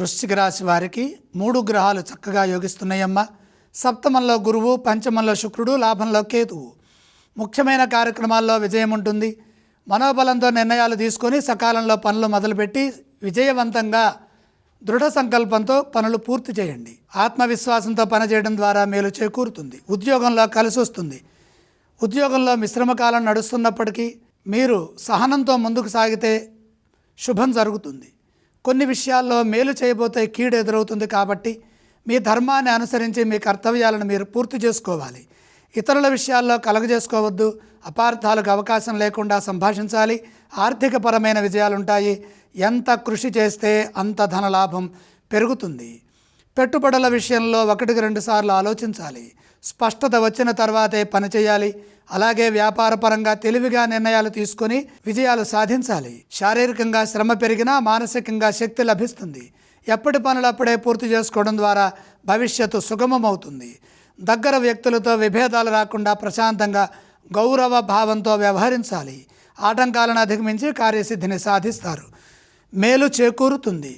వృశ్చిక రాశి వారికి మూడు గ్రహాలు చక్కగా యోగిస్తున్నాయమ్మా. సప్తమంలో గురువు పంచమంలో శుక్రుడు లాభంలో కేతువు. ముఖ్యమైన కార్యక్రమాల్లో విజయం ఉంటుంది. మనోబలంతో నిర్ణయాలు తీసుకొని సకాలంలో పనులు మొదలుపెట్టి విజయవంతంగా దృఢ సంకల్పంతో పనులు పూర్తి చేయండి. ఆత్మవిశ్వాసంతో పనిచేయడం ద్వారా మేలు చేకూరుతుంది. ఉద్యోగంలో కలిసి వస్తుంది. ఉద్యోగంలో మిశ్రమ కాలం నడుస్తున్నప్పటికీ మీరు సహనంతో ముందుకు సాగితే శుభం జరుగుతుంది. కొన్ని విషయాల్లో మేలు చేయబోతే కీడు ఎదురవుతుంది కాబట్టి మీ ధర్మాన్ని అనుసరించి మీ కర్తవ్యాలను మీరు పూర్తి చేసుకోవాలి. ఇతరుల విషయాల్లో కలగజేసుకోవద్దు. అపార్థాలకు అవకాశం లేకుండా సంభాషించాలి. ఆర్థికపరమైన విజయాలుంటాయి. ఎంత కృషి చేస్తే అంత ధనలాభం పెరుగుతుంది. పెట్టుబడుల విషయంలో ఒకటికి రెండు సార్లు ఆలోచించాలి. స్పష్టత వచ్చిన తర్వాతే పని చేయాలి. అలాగే వ్యాపారపరంగా తెలివిగా నిర్ణయాలు తీసుకొని విజయాలు సాధించాలి. శారీరకంగా శ్రమ పెరిగినా మానసికంగా శక్తి లభిస్తుంది. ఎప్పటి పనులప్పుడే పూర్తి చేసుకోవడం ద్వారా భవిష్యత్తు సుగమమవుతుంది. దగ్గర వ్యక్తులతో విభేదాలు రాకుండా ప్రశాంతంగా గౌరవ భావంతో వ్యవహరించాలి. ఆటంకాలను అధిగమించి కార్యసిద్ధిని సాధిస్తారు. మేలు చేకూరుతుంది.